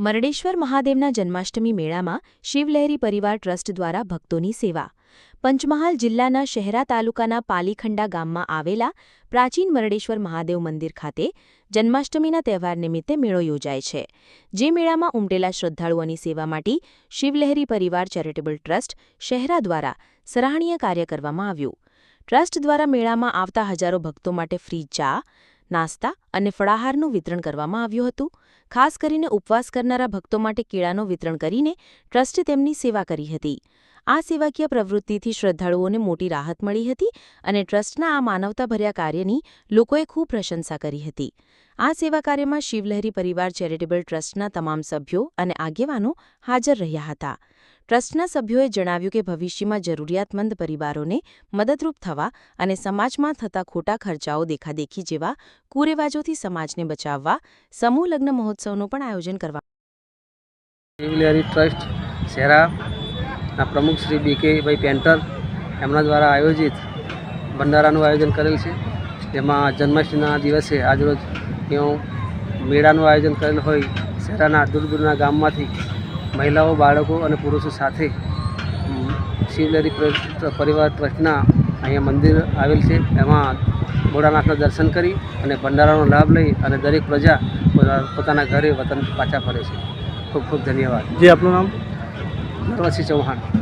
મરડેશ્વર મહાદેવના જન્માષ્ટમી મેળામાં શિવલહેરી પરિવાર ટ્રસ્ટ દ્વારા ભક્તોની સેવા. પંચમહાલ જિલ્લાના શહેરા તાલુકાના પાલીખંડા ગામમાં આવેલા પ્રાચીન મરડેશ્વર મહાદેવ મંદિર ખાતે જન્માષ્ટમીના તહેવાર નિમિત્તે મેળો યોજાય છે. જે મેળામાં ઉમટેલા શ્રદ્ધાળુઓની સેવા માટે શિવલહેરી પરિવાર ચેરિટેબલ ટ્રસ્ટ શહેરા દ્વારા સરાહનીય કાર્ય કરવામાં આવ્યું. ટ્રસ્ટ દ્વારા મેળામાં આવતા હજારો ભક્તો માટે ફ્રી ચા નાસ્તા અને ફળાહારનું વિતરણ કરવામાં આવ્યું હતું. ખાસ કરીને ઉપવાસ કરનારા ભક્તો માટે કેળાનું વિતરણ કરીને ટ્રસ્ટે તેમની સેવા કરી હતી. આ સેવાકીય પ્રવૃત્તિથી શ્રદ્ધાળુઓને મોટી રાહત મળી હતી અને ટ્રસ્ટના આ માનવતાભર્યા કાર્યની લોકોએ ખૂબ પ્રશંસા કરી હતી. આ સેવા કાર્યમાં શિવલહેરી પરિવાર ચેરિટેબલ ટ્રસ્ટના તમામ સભ્યો અને આગેવાનો હાજર રહ્યા હતા. ટ્રસ્ટના સભ્યોએ જણાવ્યું કે ભવિષ્યમાં જરૂરિયાતમંદ પરિવારોને મદદરૂપ થવા અને સમાજમાં થતા ખોટા ખર્ચાઓ દેખાદેખી જેવા કુરેવાજોથી સમાજને બચાવવા, સમૂહ લગ્ન મહોત્સવનું પણ આયોજન કરવા ટ્રસ્ટ શેરાના પ્રમુખ શ્રી બી કે ભાઈ પેન્ટર એમના દ્વારા આયોજિત ભંડારાનું આયોજન કરેલ છે. જેમાં જન્માષ્ટમીના દિવસે આજરોજ તેઓ મેળાનું આયોજન કરેલ હોય શહેરાના દૂર દૂરના ગામમાંથી મહિલાઓ બાળકો અને પુરુષો સાથે પ્ર- પરિવાર ટ્રસ્ટના અહીંયા મંદિર આવેલ છે. એમાં ભોળાનાથના દર્શન કરી અને ભંડારાનો લાભ લઈ અને દરેક પ્રજા પોતા- પોતાના ઘરે વતન પાછા ફરે છે. ખૂબ ખૂબ ધન્યવાદ. જે આપનું નામ? નરવતસિંહ ચૌહાણ.